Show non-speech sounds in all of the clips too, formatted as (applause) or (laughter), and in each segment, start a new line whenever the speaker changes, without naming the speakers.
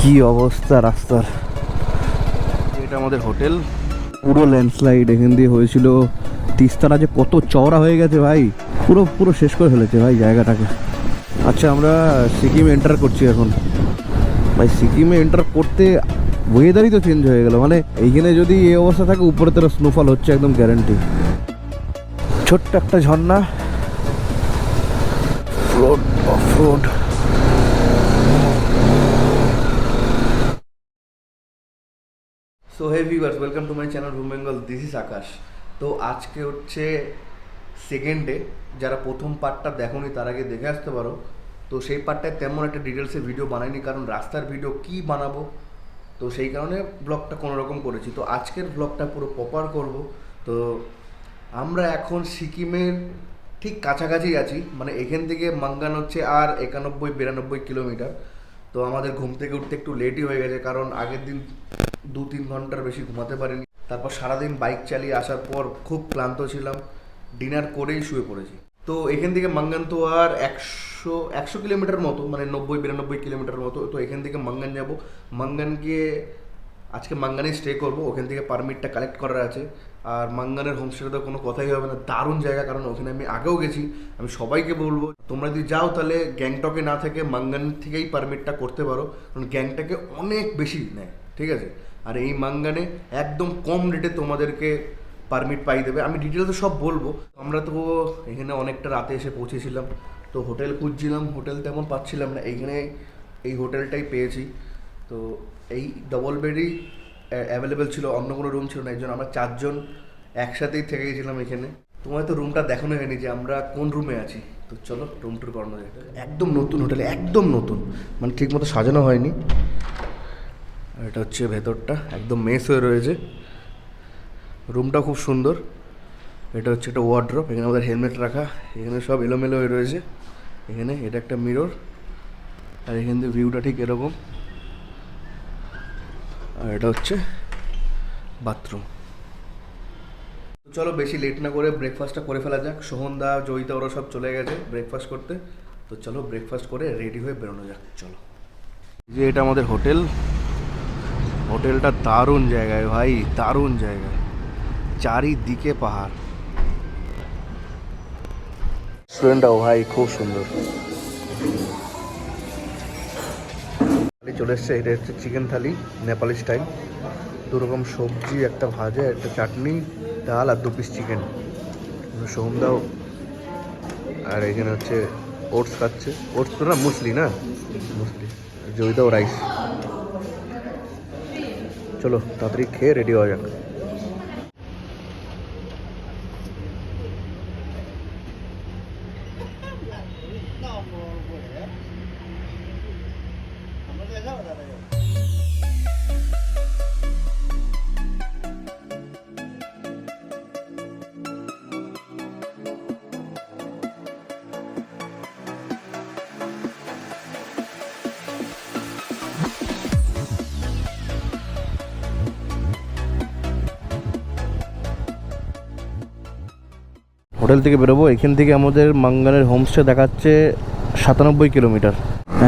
কি অবস্থা রাস্তার? এটা আমাদের হোটেল। পুরো ল্যান্ডস্লাইড এখান দিয়ে হয়েছিল। তিস্তারা যে কত চওড়া হয়ে গেছে ভাই। পুরো পুরো শেষ করে ফেলেছে ভাই জায়গাটাকে। আচ্ছা আমরা সিকিম এন্টার করছি এখন। ভাই সিকিমে এন্টার করতে ওয়েদারই তো চেঞ্জ হয়ে গেল। মানে এইখানে যদি এই অবস্থা থাকে উপরে তোরা স্নোফল হচ্ছে একদম গ্যারান্টি ছোট্ট একটা ঝর্ণা। Road off road so hey viewers welcome to my channel roam Bengal this is Akash তো আজকে হচ্ছে সেকেন্ড ডে যারা প্রথম পার্টটা দেখোনি, তার আগে দেখে আসতে পারো। তো সেই পার্টটায় তেমন একটা ডিটেলসে ভিডিও বানাইনি, কারণ রাস্তার ভিডিও কি বানাবো? তো সেই কারণে ব্লগটা কোনো রকম করেছি। তো আজকের ব্লগটা পুরো প্রপার করব। তো আমরা এখন সিকিমের ঠিক কাছাকাছি আছি। মানে এখান থেকে মাঙ্গান হচ্ছে আর একানব্বই, বিরানব্বই কিলোমিটার। তো আমাদের ঘুম থেকে উঠতে একটু লেটই হয়ে গেছে, কারণ আগের দিন দু তিন ঘণ্টার বেশি ঘুমাতে পারিনি। তারপর সারাদিন বাইক চালিয়ে আসার পর খুব ক্লান্ত ছিলাম। ডিনার করেই শুয়ে পড়েছি। তো এখান থেকে মাঙ্গান তো আর একশো একশো কিলোমিটার মতো মানে নব্বই, বিরানব্বই কিলোমিটার মতো, তো এখান থেকে মাঙ্গান যাব। মাঙ্গান গিয়ে আজকে মাঙ্গানে স্টে করব। ওখান থেকে পারমিটটা কালেক্ট করার আছে। আর মাঙ্গানের হোমস্টেতে তো কোনো কথাই হবে না। দারুণ জায়গা, কারণ ওখানে আমি আগেও গেছি। আমি সবাইকে বলব, তোমরা যদি যাও তাহলে গ্যাংটকে না থেকে মাঙ্গান থেকেই পারমিটটা করতে পারো। কারণ গ্যাংটকে অনেক বেশি নেয়, ঠিক আছে? আর এই মাঙ্গানে একদম কম রেটে তোমাদেরকে পারমিট পাই দেবে। আমি ডিটেলসে সব বলব। আমরা তো এখানে অনেকটা রাতে এসে পৌঁছেছিলাম। তো হোটেল খুঁজছিলাম, হোটেল তেমন পাচ্ছিলাম না। এইখানে এই হোটেলটাই পেয়েছি। তো এই ডবল বেডই অ্যাভেলেবেল ছিল, অন্য কোনো রুম ছিল না। এই জন্য আমরা চারজন একসাথেই থেকে গেছিলাম এখানে। তোমার তো রুমটা দেখানো হয়নি যে আমরা কোন রুমে আছি। তো চলো রুম টুর করানো একদম নতুন হোটেল, একদম নতুন। মানে ঠিকমতো সাজানো হয়নি। আর এটা হচ্ছে ভেতরটা, একদম মেস হয়ে রয়েছে। রুমটা খুব সুন্দর। এটা হচ্ছে একটা ওয়ার্ড্রপ এখানে আমাদের হেলমেট রাখা, এখানে সব এলোমেলো হয়ে রয়েছে। এখানে এটা একটা মিরর আর এখান থেকে ভিউটা ঠিক এরকম। আর এটা হচ্ছে বাথরুম চলো বেশি লেট না করে ব্রেকফাস্টটা করে ফেলা যাক। সোহনদা, জয়িতা, ওরা সব চলে গেছে ব্রেকফাস্ট করতে। তো চলো ব্রেকফাস্ট করে রেডি হয়ে বেরোনো যাক, চলো। যে এটা আমাদের হোটেল হোটেলটা দারুণ জায়গায় ভাই দারুণ জায়গায়। চারিদিকে পাহাড়। রেস্টুরেন্টটাও ভাই খুব সুন্দর। চলে এসছে এটা হচ্ছে চিকেন থালি নেপালি স্টাইল দু রকম সবজি একটা ভাজা একটা চাটনি ডাল আর দু পিস চিকেন সোমদাও আর এখানে হচ্ছে ওটস খাচ্ছে। ওটস তো না মুসলি না? মুসলি। জয়িতাও রাইস চলো তাড়াতাড়ি খেয়ে রেডি হওয়া যাক হোটেল থেকে বেরোবো। এখান থেকে আমাদের মাঙ্গানের হোমস্টে দেখাচ্ছে সাতানব্বই কিলোমিটার।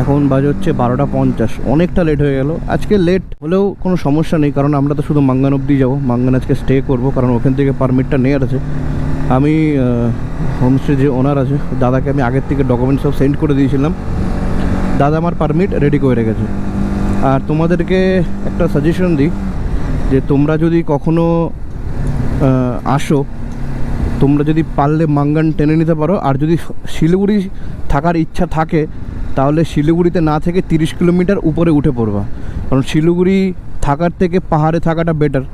এখন বাজে হচ্ছে বারোটা পঞ্চাশ। অনেকটা লেট হয়ে গেল। আজকে লেট হলেও কোনো সমস্যা নেই, কারণ আমরা তো শুধু মাঙ্গান অবধি যাব। মাঙ্গান আজকে স্টে করব, কারণ ওখান থেকে পারমিটটা নেওয়ার আছে। আমি হোমস্টে যে ওনার আছে, দাদাকে আমি আগের থেকে ডকুমেন্ট সব সেন্ড করে দিয়েছিলাম। দাদা আমার পারমিট রেডি করে রেখেছে। আর তোমাদেরকে একটা সাজেশন দিই, যে তোমরা যদি কখনো আসো তোমরা যদি পারলে মাঙ্গান টেনে নিতে পারো, আর যদি শিলিগুড়ি থাকার ইচ্ছা থাকে, তাহলে শিলিগুড়িতে না থেকে তিরিশ কিলোমিটার উপরে উঠে পড়বা। কারণ শিলিগুড়ি থাকার থেকে পাহাড়ে থাকাটা বেটার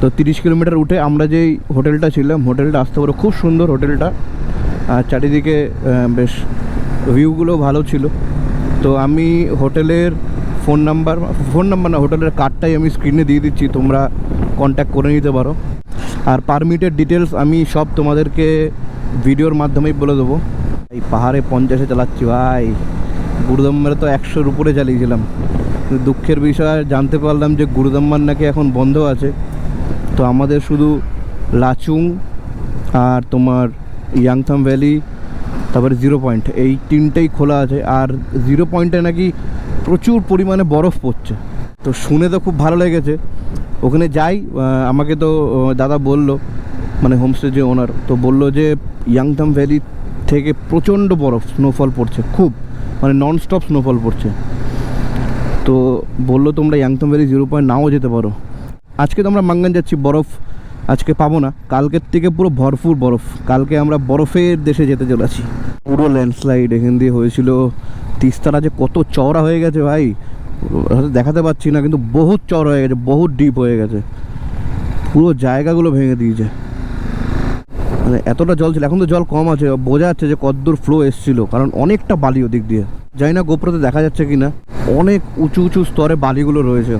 তো তিরিশ কিলোমিটার উঠে আমরা যেই হোটেলটা ছিলাম, হোটেলটা আসতে পারো। খুব সুন্দর হোটেলটা। আর চারিদিকে বেশ ভিউগুলো ভালো ছিল। তো আমি হোটেলের ফোন নাম্বার ফোন নাম্বার না, হোটেলের কার্ডটাই আমি স্ক্রিনে দিয়ে দিচ্ছি। তোমরা কন্ট্যাক্ট করে নিতে পারো। আর পারমিটের ডিটেলস আমি সব তোমাদেরকে ভিডিওর মাধ্যমেই বলে দেবো। এই পাহাড়ে পঞ্চাশে চালাচ্ছি ভাই। গুরুদম্মারে তো একশোর উপরে চালিয়েছিলাম। দুঃখের বিষয়, জানতে পারলাম যে গুরুদম্মার নাকি এখন বন্ধ আছে। তো আমাদের শুধু লাচুং আর তোমার ইয়াংথাম ভ্যালি, তারপরে জিরো পয়েন্ট এই তিনটেই খোলা আছে। আর জিরো পয়েন্টে নাকি প্রচুর পরিমাণে বরফ পড়ছে। তো শুনে তো খুব ভালো লেগেছে। ওখানে যাই আমাকে তো দাদা বলল মানে হোমস্টে যে ওনার তো বলল যে ইয়াংথাম ভ্যালি থেকে প্রচণ্ড বরফ স্নোফল পড়ছে, খুব মানে নন স্টপ স্নোফল পড়ছে। তো বলল তোমরা ইয়াংথাম ভ্যালি জিরো পয়েন্ট নাও যেতে পারো। আজকে তো আমরা মাঙ্গান যাচ্ছি, বরফ আজকে পাবো না, কালকের থেকে পুরো ভরপুর বরফ, কালকে আমরা বরফের দেশে যেতে চলেছি। পুরো ল্যান্ডস্লাইড এখান দিয়ে হয়েছিল, তিস্তারা যে কত চওড়া হয়ে গেছে ভাই হয়তো দেখাতে পাচ্ছি না, কিন্তু বহুত চওড়া হয়ে গেছে, বহুত ডিপ হয়ে গেছে। পুরো জায়গাগুলো ভেঙে দিয়েছে। মানে এতটা জল ছিল, এখন তো জল কম আছে, বোঝা যাচ্ছে যে কতদূর ফ্লো এসছিল, কারণ অনেকটা বালি ওদিক দিয়ে। জানি না গোপ্রতে দেখা যাচ্ছে কি না অনেক উঁচু উঁচু স্তরে বালিগুলো রয়েছে।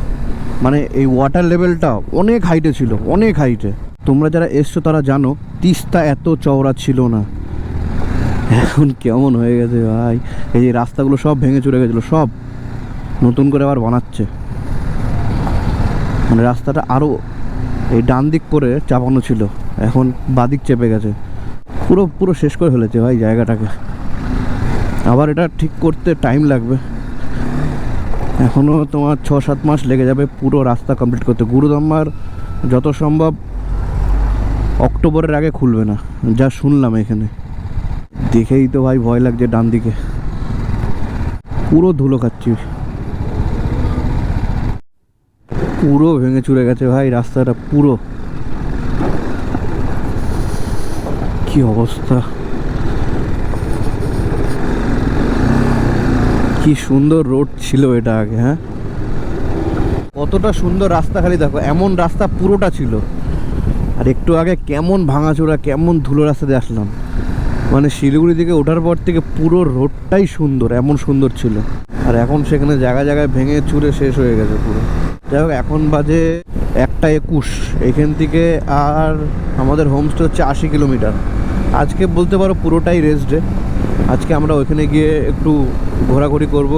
মানে এই ওয়াটার লেভেলটা অনেক হাইটে ছিল, অনেক হাইটে তোমরা যারা এসছো তারা জানো, তিস্তা এত চওড়া ছিল না। এখন কেমন হয়ে গেছে ভাই? এই যে রাস্তাগুলো সব ভেঙে চলে গেছিল, সব নতুন করে আবার বানাচ্ছে। মানে রাস্তাটা আরও এই ডান দিক করে চাপানো ছিল। এখন বাদিক চেপে গেছে। পুরো পুরো শেষ করে ফেলেছে ভাই জায়গাটাকে। আবার এটা ঠিক করতে টাইম লাগবে। এখনও তোমার ছ সাত মাস লেগে যাবে পুরো রাস্তা কমপ্লিট করতে। গুরুদম্মার যত সম্ভব অক্টোবরের আগে খুলবে না। যা শুনলাম এখানে। দেখেই তো ভাই ভয় লাগছে ডান দিকে। পুরো ধুলো খাচ্ছি। পুরো ভেঙে চুরে গেছে ভাই, রাস্তাটা পুরো। কি অবস্থা? কি সুন্দর রোড ছিল এটা আগে হ্যাঁ? কতটা সুন্দর রাস্তা খালি দেখো, এমন রাস্তা পুরোটা ছিল। আর একটু আগে কেমন ভাঙাচোরা, কেমন ধুলো রাস্তা দিয়ে আসলাম। মানে শিলিগুড়ি থেকে ওঠার পর থেকে পুরো রোডটাই সুন্দর, এমন সুন্দর ছিল। আর এখন সেখানে জায়গায় জায়গায় ভেঙে চুরে শেষ হয়ে গেছে পুরো। যাই হোক এখন বাজে একটা একুশ। এখান থেকে আর আমাদের হোমস্টে হচ্ছে আশি কিলোমিটার। আজকে বলতে পারো পুরোটাই রেস্ট ডে আজকে আমরা ওইখানে গিয়ে একটু ঘোরাঘুরি করব।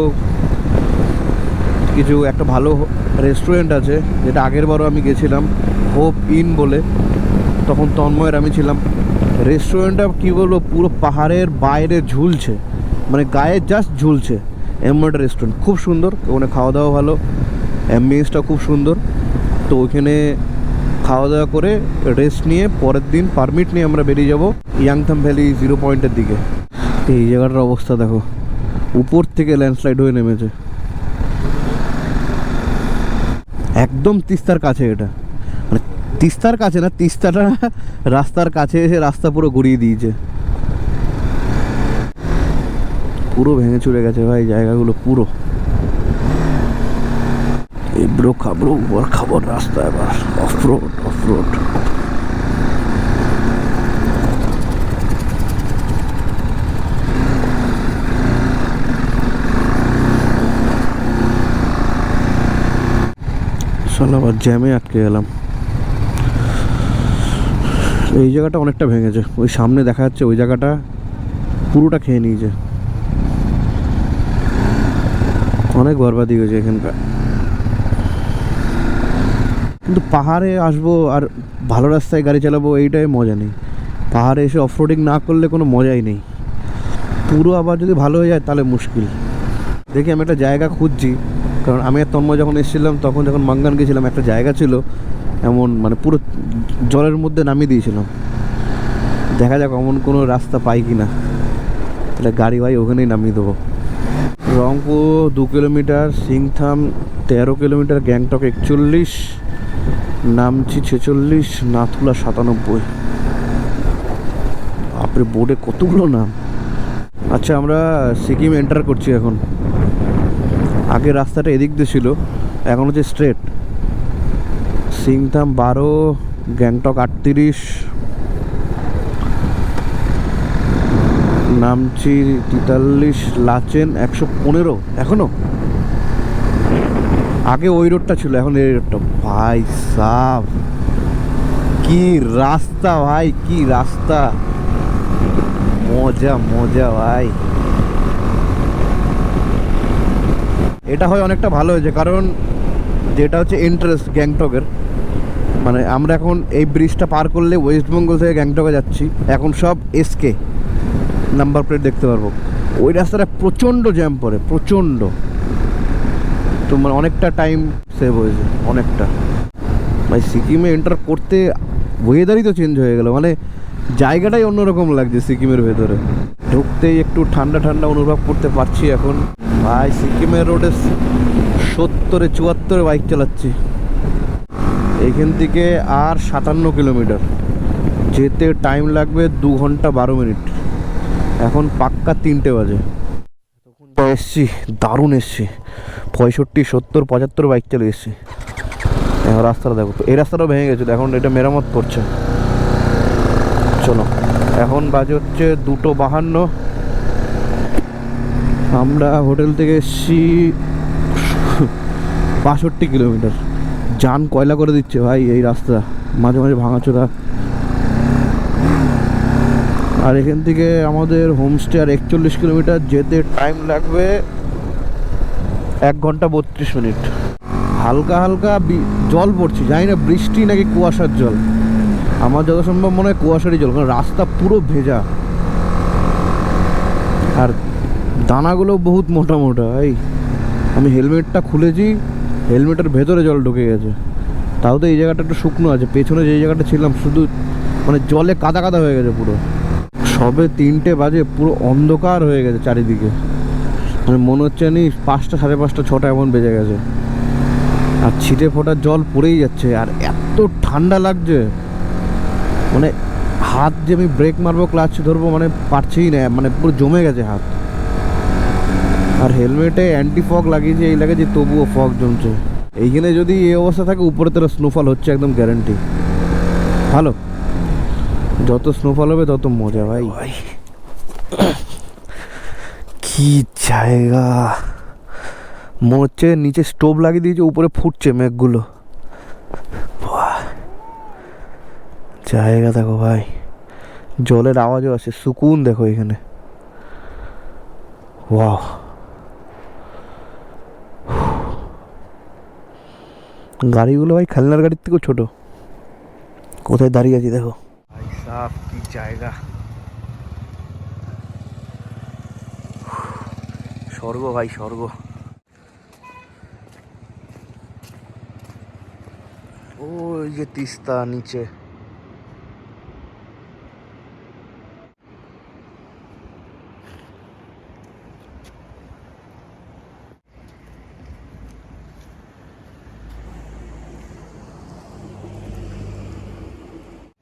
কিছু একটা ভালো রেস্টুরেন্ট আছে, যেটা আগের বারও আমি গেছিলাম হোপ ইন বলে। তখন তন্ময়ের আমি ছিলাম। রেস্টুরেন্টটা কী বলব, পুরো পাহাড়ের বাইরে ঝুলছে। মানে গায়ে জাস্ট ঝুলছে। এমন একটা রেস্টুরেন্ট খুব সুন্দর, ওখানে খাওয়া দাওয়া ভালো। অ্যাম্বিয়েন্সটা খুব সুন্দর। তো ওইখানে খাওয়া দাওয়া করে রেস্ট নিয়ে পরের দিন পারমিট নিয়ে আমরা বেরিয়ে যাব ইয়াংথাম ভ্যালি জিরো পয়েন্টের দিকে। তো এই জায়গাটার অবস্থা দেখো, উপর থেকে ল্যান্ডস্লাইড হয়ে নেমেছে। একদম তিস্তার কাছে এটা। মানে তিস্তার কাছে না, তিস্তাটা (laughs) রাস্তার কাছে এসে রাস্তা পুরো ঘুরিয়ে দিয়েছে। পুরো ভেঙে চুরে গেছে ভাই, জায়গাগুলো পুরো। এবড়ো খাবড়ো উপর খাবর রাস্তা এবার। অফ রোড অফ রোড চল আবার জ্যামে আটকে গেলাম। এই জায়গাটা অনেকটা ভেঙেছে। ওই সামনে দেখা যাচ্ছে ওই জায়গাটা পুরোটা খেয়ে নিয়েছে। অনেক বরবাদি হয়েছে এখানকার। কিন্তু পাহাড়ে আসব আর ভালো রাস্তায় গাড়ি চালাবো, এইটাই মজা নেই। পাহাড়ে এসে অফরোডিং না করলে কোনো মজাই নেই। পুরো আবার যদি ভালো হয়ে যায়, তাহলে মুশকিল। দেখি আমি একটা জায়গা খুঁজছি, কারণ আমি আর তন্ময় যখন এসেছিলাম, তখন যখন মাঙ্গান গেছিলাম একটা জায়গা ছিল, এমন মানে পুরো জলের মধ্যে নামিয়ে দিয়েছিলাম। দেখা যাক এমন কোনো রাস্তা পাই কি না তাহলে গাড়ি ভাই ওখানেই নামিয়ে দেবো। রংপুর দু কিলোমিটার, সিংথাম তেরো কিলোমিটার, গ্যাংটক একচল্লিশ। নামছি ছেচল্লিশ, নাথুলা সাতানব্বই। আপনি বোর্ডে কতগুলো নাম? আচ্ছা আমরা সিকিম এন্টার করছি এখন। আগে রাস্তাটা এদিক দিয়ে ছিল, এখন হচ্ছে স্ট্রেট। সিংথাম বারো, গ্যাংটক আটত্রিশ। নামছি তেতাল্লিশ, লাচেন একশো পনেরো, এখনও? আগে ওই রোডটা ছিল, এখন এই রোডটা ভাই সাফ কি রাস্তা ভাই, কি রাস্তা। মজা মজা ভাই। এটা হয় অনেকটা ভালো হয়েছে, কারণ যেটা হচ্ছে ইন্টারেস্ট গ্যাংটকের মানে আমরা এখন এই ব্রিজটা পার করলে ওয়েস্ট বেঙ্গল থেকে গ্যাংটকে যাচ্ছি, এখন সব এসকে নাম্বার প্লেট দেখতে পারব। ওই রাস্তাটা প্রচণ্ড জ্যাম পড়ে প্রচণ্ড। তো মানে অনেকটা টাইম সেভ হয়েছে, অনেকটা। ভাই সিকিমে এন্টার করতে ওয়েদারই তো চেঞ্জ হয়ে গেল। মানে জায়গাটাই অন্যরকম লাগছে সিকিমের ভেতরে। ঢুকতেই একটু ঠান্ডা ঠান্ডা অনুভব করতে পারছি এখন। ভাই, সিকিমের রোডে সত্তরে, চুয়াত্তরে বাইক চালাচ্ছি। এখান থেকে আর সাতান্ন কিলোমিটার যেতে টাইম লাগবে দু ঘণ্টা বারো মিনিট। এখন পাক্কা তিনটে বাজে। এসছি, দারুণ এসছি। পঁয়ষট্টি, সত্তর, পঁচাত্তর বাইক চালিয়ে এসছি। এখন রাস্তাটা দেখো তো, এই রাস্তাটাও ভেঙে গেছে, এখন এটা মেরামত করছে। চলো, এখন বাজে হচ্ছে দুটো বাহান্ন। আমরা হোটেল থেকে এসছি বাষট্টি কিলোমিটার। যান কয়লা করে দিচ্ছে ভাই এই রাস্তা, মাঝে মাঝে ভাঙাচোরা। আর এখান থেকে আমাদের হোমস্টে আর একচল্লিশ কিলোমিটার যেতে টাইম লাগবে এক ঘণ্টা বত্রিশ মিনিট। হালকা হালকা জল পড়ছে, জানি না বৃষ্টি নাকি কুয়াশার জল। আমার যত সম্ভব মনে হয় কুয়াশারই জল, কারণ রাস্তা পুরো ভেজা। আর দানাগুলো বহুত মোটা মোটা, এই, আমি হেলমেটটা খুলেছি, হেলমেটের ভেতরে জল ঢুকে গেছে। তাও তো এই জায়গাটা একটু শুকনো আছে, পেছনে যে জায়গাটা ছিলাম শুধু মানে জলে কাদা কাদা হয়ে গেছে পুরো। সবে তিনটে বাজে, পুরো অন্ধকার হয়ে গেছে চারিদিকে। মানে মনে হচ্ছে নি পাঁচটা, সাড়ে পাঁচটা, ছটা এমন বেজে গেছে। আর ছিটে ফোটা জল পড়েই যাচ্ছে, আর এত ঠান্ডা লাগছে। মানে হাত যে আমি ব্রেক মারবো ক্লাচ ধরবো মানে পারছেই না মানে পুরো জমে গেছে হাত। আর হেলমেটে অ্যান্টি ফগ লাগিয়েছে, এই লাগে যে তবুও ফগ জমছে। এইখানে যদি এই অবস্থা থাকে, উপরে তোরা স্নোফল হচ্ছে একদম গ্যারান্টি ভালো? যত স্নোফল হবে, তত মজা, ভাই। ভাই। কি জায়গা? মনে হচ্ছে নিচে স্টোভ লাগিয়ে দিয়েছে, উপরে ফুটছে মেঘগুলো। জায়গা দেখো ভাই। জলের আওয়াজও আছে সুকুন দেখো এখানে। ওয়াও। গাড়িগুলো ভাই খেলনার গাড়ির থেকেও ছোট। কোথায় দাঁড়িয়ে আছি দেখো। ভাই কি জায়গা। স্বর্গ ভাই, স্বর্গ। ওই যে তিস্তা নিচে।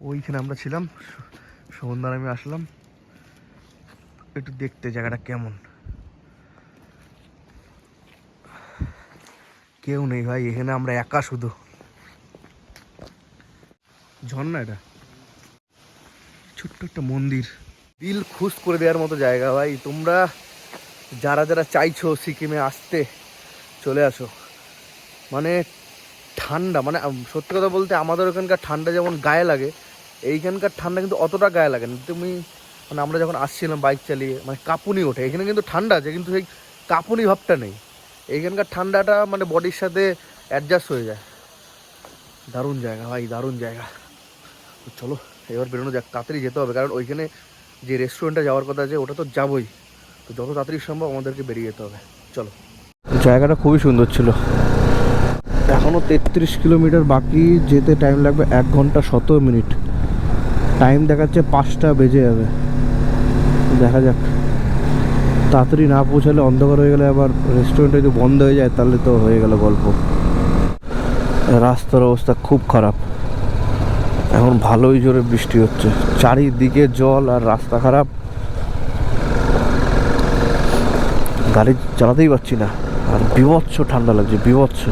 ওইখানে আমরা ছিলাম সন্ধ্যার আমি আসলাম। একটু দেখতে জায়গাটা কেমন। কেউ নেই ভাই, এখানে আমরা একা শুধু। ঝর্ণা এটা? ছোট্ট একটা মন্দির। দিল খুশ করে দেওয়ার মতো জায়গা ভাই। তোমরা যারা যারা চাইছো সিকিমে আসতে, চলে আসো। মানে ঠান্ডা মানে সত্যি কথা বলতে আমাদের ওখানকার ঠান্ডা যেমন গায়ে লাগে, এইখানকার ঠান্ডা কিন্তু অতটা গায়ে লাগে না। তুমি মানে আমরা যখন আসছিলাম বাইক চালিয়ে মানে কাঁপুনি ওঠে। এখানে কিন্তু ঠান্ডা আছে, কিন্তু সেই কাঁপুনি ভাবটা নেই। এইখানকার ঠান্ডাটা মানে বডির সাথে অ্যাডজাস্ট হয়ে যায়। দারুণ জায়গা ভাই, দারুণ জায়গা। চলো, এবার বেরোনো যাক, তাড়াতাড়ি যেতে হবে, কারণ ওইখানে যে রেস্টুরেন্টে যাওয়ার কথা আছে, ওটা তো যাবই। তো যত তাড়াতাড়ি সম্ভব আমাদেরকে বেরিয়ে যেতে হবে। চলো। জায়গাটা খুবই সুন্দর ছিল। এখনও তেত্রিশ কিলোমিটার বাকি, যেতে টাইম লাগবে এক ঘণ্টা সতেরো মিনিট। টাইম দেখাচ্ছে পাঁচটা বেজে যাবে। দেখা যাক। তাড়াতাড়ি না পৌঁছালে অন্ধকার হয়ে গেলে আবার রেস্টুরেন্ট যদি বন্ধ হয়ে যায়, তাহলে তো হয়ে গেল গল্প। রাস্তার অবস্থা খুব খারাপ। এখন ভালোই জোরে বৃষ্টি হচ্ছে। চারিদিকে জল আর রাস্তা খারাপ। গাড়ি চালাতেই পারছি না। আর বিভৎস ঠান্ডা লাগছে, বিভৎস।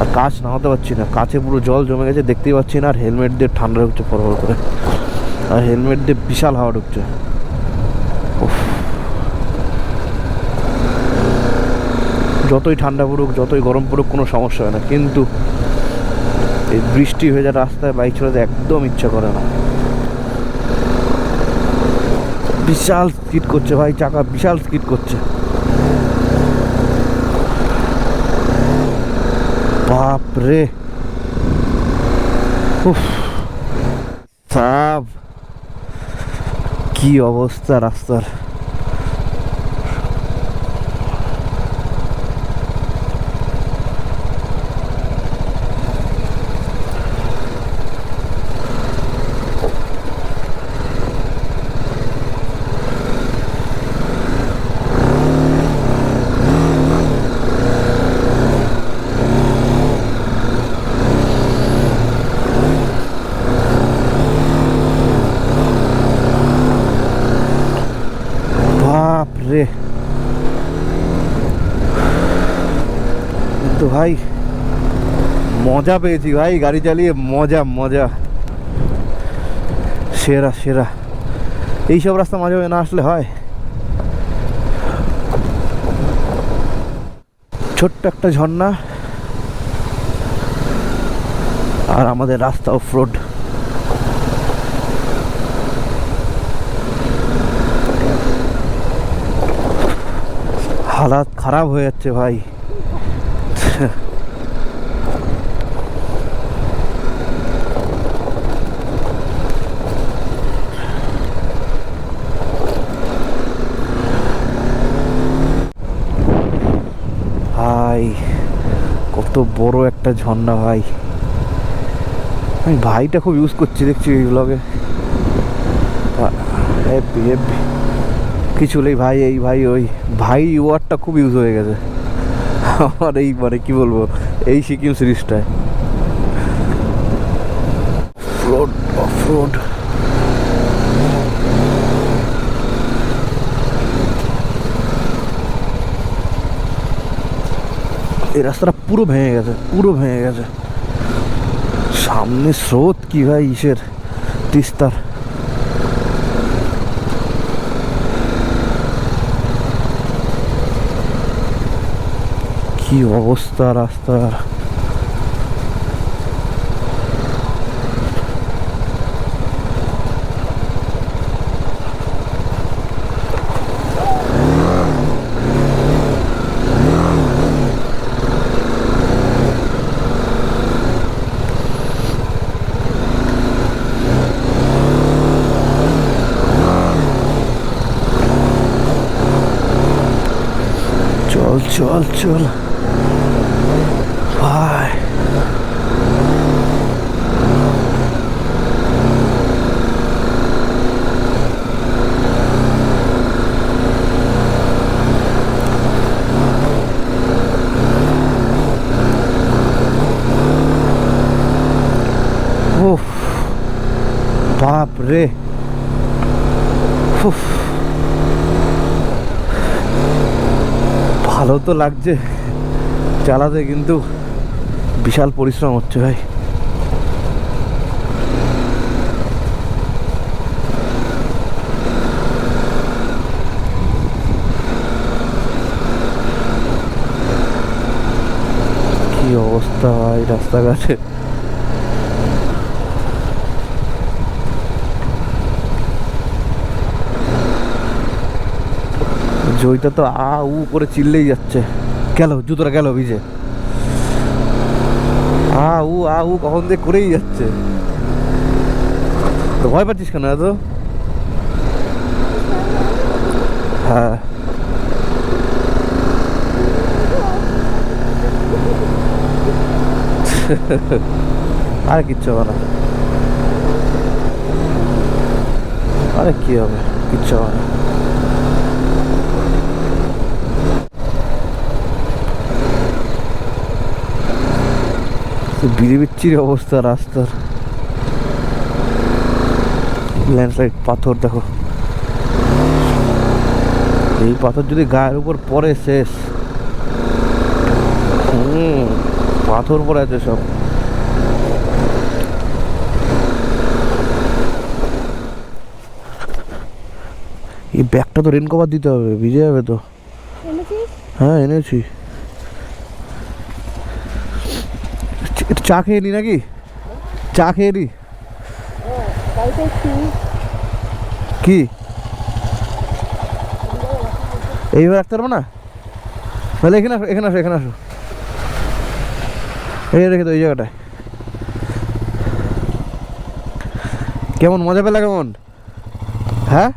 আর কাজ নামাতে পারছি না। কাছে পুরো জল জমে গেছে, দেখতেই পাচ্ছি না। আর হেলমেট দিয়ে ঠান্ডা ঢুকছে পর করে। আর হেলমেট দিয়ে বিশাল হাওয়া ঢুকছে। যতই ঠান্ডা পড়ুক, যতই গরম পড়ুক, কোনো সমস্যা হয় না। কিন্তু এই বৃষ্টি হয়ে যায় রাস্তায় বাইক চালাতে একদম ইচ্ছা করে না। বিশাল স্কিড করছে ভাই, চাকা বিশাল স্কিড করছে। বাপ রে কি অবস্থা রাস্তার তো ভাই মজা পেয়েছি ভাই, গাড়ি চালিয়ে মজা মজা। সেরা সেরা। এইসব রাস্তা মাঝে মাঝে না আসলে হয়। ছোট্ট একটা ঝর্ণা। আর আমাদের রাস্তা অফ রোড। হালাত খারাপ হয়ে যাচ্ছে ভাই। ভাই কত বড় একটা ঝর্ণা ভাই। আমি ভাইটা খুব ইউজ করছি, দেখছি এই ব্লগে কিছু নেই ভাই, এই ভাই, ওই ভাই ওয়ার্ডটা খুব ইউজ হয়ে গেছে। আমার এই মানে কি বলব, এই সিকিম সিরিজটায় রোড অফ রোড এই রাস্তাটা পুরো ভেঙে গেছে, পুরো ভেঙে গেছে। সামনে স্রোত কি ভাই ইসের, তিস্তার। কি অবস্থা রাস্তার? চল চল। ভাই উফ বাপ রে উফ তো লাগছে চালাতে কিন্তু বিশাল পরিশ্রম হচ্ছে ভাই। কি অবস্থা ভাই রাস্তাঘাটে? জয়টা তো আ, উ করে চিল্লেই যাচ্ছে। গেল, জুতোটা গেল ভিজে। আ, উ আ, উ কখন দিয়ে করেই যাচ্ছে। তো ভয় পাচ্ছিস কেন এত হ্যাঁ। আরে কিচ্ছু হবে না। আরে কি হবে? কিচ্ছু হবে না। বিড়ি বিচ্ছির অবস্থা রাস্তার। ল্যান্ডস্লাইড পাথর দেখো। এই পাথর যদি গায়ের উপর পড়ে শেষ। পাথর পড়ে আছে সব। এই ব্যাগটা তো রেন কভার দিতে হবে ভিজে যাবে তো। হ্যাঁ এনেছি। একটু চা খেয়ে নি নাকি? চা খেয়ে নি? কি? এইবার রাখতে পারব না? তাহলে এখানে আসো এখানে আসো এখানে আসো। এই রেখে তো, এই জায়গাটায়। কেমন, মজা পেলা কেমন? হ্যাঁ?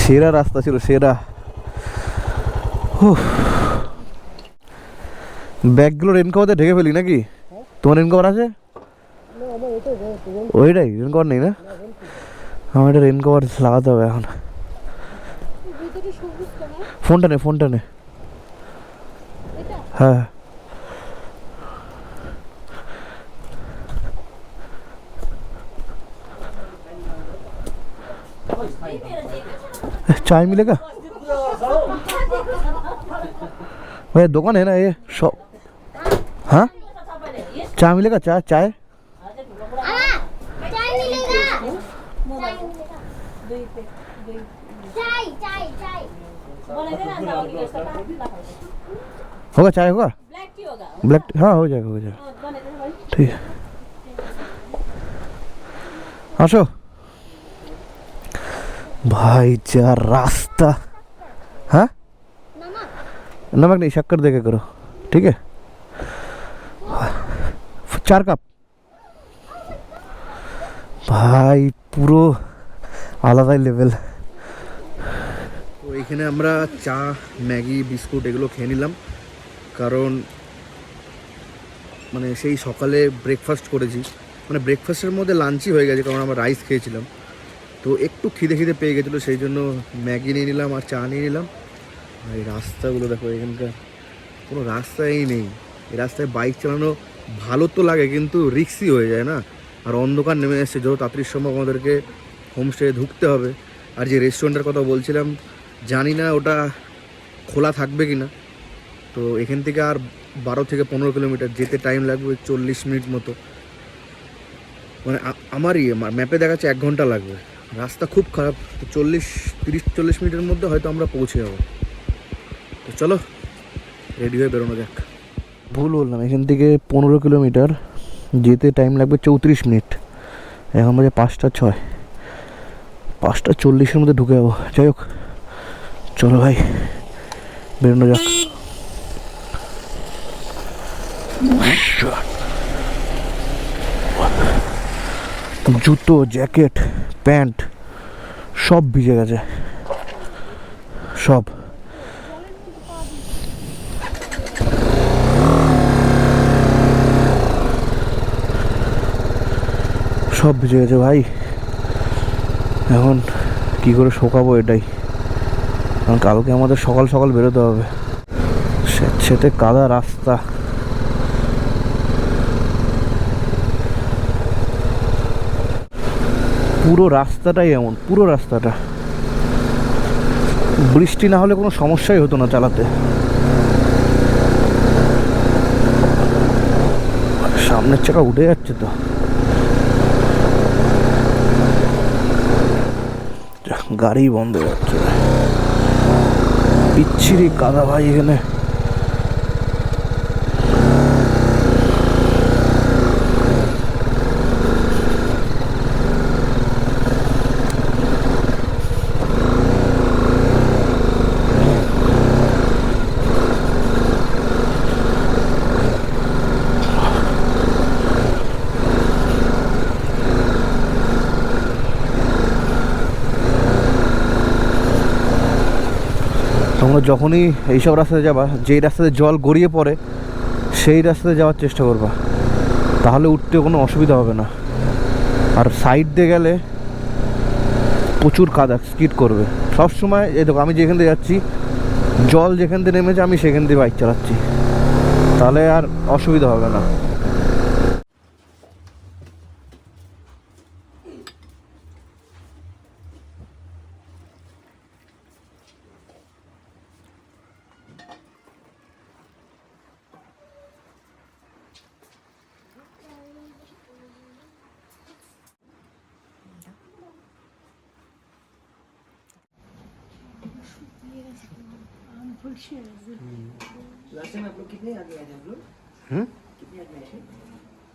সেরা রাস্তা ছিল, সেরা। উফ। ব্যাগগুলো রেন কভারতে ঢেকে ফেলি নাকি তোমার রেন কভার আছে ওইটাই রেন কভার নেই না আমার একটা রেন কভার লাগাতে হবে এখন
ভিতরে সবুজ কেন
ফোনটা নে ফোনটা নে
এটা
হ্যাঁ चाय मिलेगा भैया दुकान है ना ये शॉप हाँ चाय मिलेगा चाय चाय
चाय मिलेगा चाय मिलेगा चाय चाय चाय
होगा चाय होगा
ব্ল্যাক টি হোগা
ब्लैक हाँ हो जाएगा हो जाएगा
বনে দে ভাই
ठीक है আসো भाई जा रास्ता हाँ
नमक
नमक नहीं शक्कर दे के करो ठीक है चार কাপ। ভাই, পুরো আলাদাই লেভেল
তো এখানে আমরা চা, ম্যাগি, বিস্কুট এগুলো খেয়ে নিলাম। কারণ মানে সেই সকালে ব্রেকফাস্ট করেছি। মানে ব্রেকফাস্টের মধ্যে লাঞ্চই হয়ে গেছে, কারণ আমরা রাইস খেয়েছিলাম। তো একটু খিদে খিদে পেয়ে গেছিল, সেই জন্য ম্যাগি নিয়ে নিলাম আর চা নিয়ে নিলাম। আর এই রাস্তাগুলো দেখো, এখানকার কোনো রাস্তাই নেই। এই রাস্তায় বাইক চালানো ভালো তো লাগে, কিন্তু রিক্সি হয়ে যায় না। আর অন্ধকার নেমে এসছে, যত তাড়াতাড়ি সম্ভব আমাদেরকে হোমস্টে ঢুকতে হবে। আর যে রেস্টুরেন্টের কথা বলছিলাম, জানি না ওটা খোলা থাকবে কি না তো এখান থেকে আর বারো থেকে পনেরো কিলোমিটার যেতে টাইম লাগবে চল্লিশ মিনিট মতো। মানে আমারই আমার ম্যাপে দেখাচ্ছে এক ঘণ্টা লাগবে। রাস্তা খুব খারাপ, তো চল্লিশ, তিরিশ, চল্লিশ মিনিটের মধ্যে হয়তো আমরা পৌঁছে যাব। তো চলো রেডি হয়ে বেরোনো যাক।
ভুল বললাম, এখান থেকে পনেরো কিলোমিটার যেতে টাইম লাগবে চৌত্রিশ মিনিট। এখন বাজে পাঁচটা ছয়। পাঁচটা চল্লিশের মধ্যে ঢুকে যাব। যাই হোক, চলো ভাই, বেরোনো যাক। জুতো, জ্যাকেট, প্যান্ট, সব ভিজে গেছে। সব। সব ভিজে গেছে ভাই। এখন কি করে শোকাবো এটাই। কারণ কালকে আমাদের সকাল সকাল বেরোতে হবে। সেতে কাদা রাস্তা। পুরো রাস্তাটাই এমন, পুরো রাস্তাটা। বৃষ্টি না হলে কোনো সমস্যাই হতো না চালাতে। সামনের চাকা উঠে যাচ্ছে তো। গাড়ি বন্ধ হয়ে যাচ্ছে। বিচ্ছিরি কাদা ভাই এখানে। তোমরা যখনই এইসব রাস্তাতে যাবা, যেই রাস্তাতে জল গড়িয়ে পড়ে, সেই রাস্তাতে যাওয়ার চেষ্টা করবা। তাহলে উঠতে কোনো অসুবিধা হবে না। আর সাইড দিয়ে গেলে প্রচুর কাদা স্কিড করবে। সব সময় এই দেখো, আমি যেখান দিয়ে যাচ্ছি, জল যেখান দিয়ে নেমেছে, আমি সেখান দিয়ে বাইক চালাচ্ছি। তাহলে আর অসুবিধা হবে না।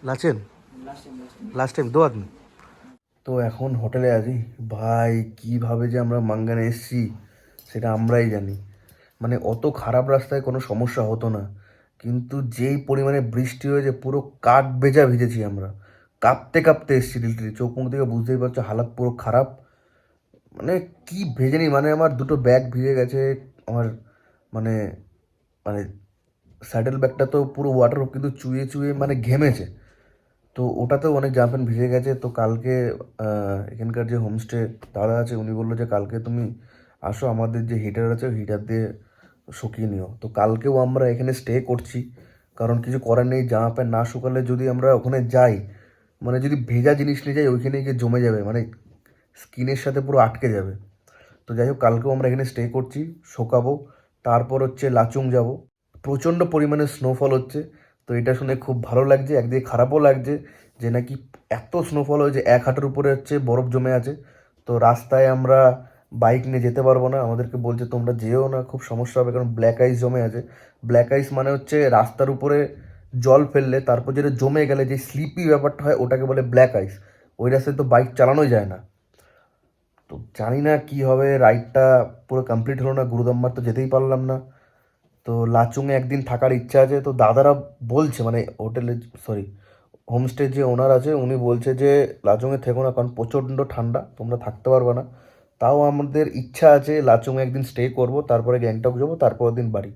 লাচেন লাস্ট টাইম তো এখন হোটেলে আছি। ভাই কীভাবে যে আমরা মাঙ্গানে এসছি সেটা আমরাই জানি। মানে অত খারাপ রাস্তায় কোনো সমস্যা হতো না। কিন্তু যেই পরিমাণে বৃষ্টি হয়েছে পুরো কাঠ ভেজা ভিজেছি আমরা। কাঁপতে কাঁপতে এসছি লিটারি চোখ মুখ থেকে বুঝতেই পারছ হালাত পুরো খারাপ। মানে কি ভেজে নি মানে আমার দুটো ব্যাগ ভিজে গেছে আমার মানে মানে স্যাডেল ব্যাগটা তো পুরো ওয়াটার কিন্তু চুয়ে চুয়ে মানে ঘেমেছে। তো ওটাতেও অনেক জামা প্যান্ট ভিজে গেছে। তো কালকে এখানকার যে হোমস্টে দাদা আছে, উনি বলল যে কালকে তুমি আসো, আমাদের যে হিটার আছে হিটার দিয়ে শুকিয়ে নিও। তো কালকেও আমরা এখানে স্টে করছি, কারণ কিছু করার নেই জামা প্যান্ট না শুকালে যদি আমরা ওখানে যাই মানে যদি ভেজা জিনিস নিয়ে যাই, ওইখানে গিয়ে জমে যাবে মানে স্কিনের সাথে পুরো আটকে যাবে। তো যাই হোক, কালকেও আমরা এখানে স্টে করছি, শোকাবো। তারপর হচ্ছে লাচুং যাব। প্রচণ্ড পরিমাণে স্নোফল হচ্ছে। তো এটা শুনে খুব ভালো লাগছে, একদিকে খারাপও লাগছে যে নাকি এত স্নোফল হয়েছে, এক হাঁটার উপরে হচ্ছে বরফ জমে আছে। তো রাস্তায় আমরা বাইক নিয়ে যেতে পারব না। আমাদেরকে বলছে, তোমরা যেও না, খুব সমস্যা হবে, কারণ ব্ল্যাক আইস জমে আছে। ব্ল্যাক আইস মানে হচ্ছে রাস্তার উপরে জল ফেললে, তারপর যেটা জমে গেলে যে স্লিপি ব্যাপারটা হয়, ওটাকে বলে ব্ল্যাক আইস ওই রাস্তায় তো বাইক চালানোই যায় না। তো জানি না কি হবে রাইডটা পুরো কমপ্লিট হলো না গুরুদম্বার তো যেতেই পারলাম না। তো লাচুংয়ে একদিন থাকার ইচ্ছা আছে, তো দাদারা বলছে মানে হোটেলে সরি হোমস্টে যে ওনার আছে, উনি বলছে যে, লাচুংয়ে থেকো না, কারণ প্রচণ্ড ঠান্ডা, তোমরা থাকতে পারবে না। তাও আমাদের ইচ্ছা আছে, লাচুংয়ে একদিন স্টে করব, তারপরে গ্যাংটক যাব, তারপরের দিন বাড়ি।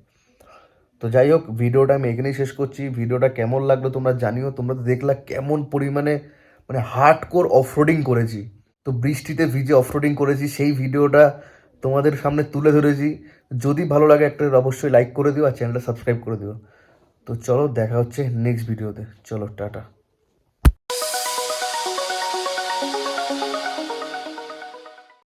তো যাই হোক ভিডিওটা আমি এখানেই শেষ করছি। ভিডিওটা কেমন লাগল তোমরা জানিও, তোমরা তো দেখলা কেমন পরিমাণে মানে হার্ড কোর অফরোডিং করেছি। তো বৃষ্টিতে ভিজে অফরোডিং করেছি, সেই ভিডিওটা তোমাদের সামনে তুলে ধরেছি। যদি ভালো লাগে একটা, অবশ্যই লাইক করে দিও আর চ্যানেলটা সাবস্ক্রাইব করে দিও। তো চলো দেখা হচ্ছে নেক্সট ভিডিওতে চলো, টাটা।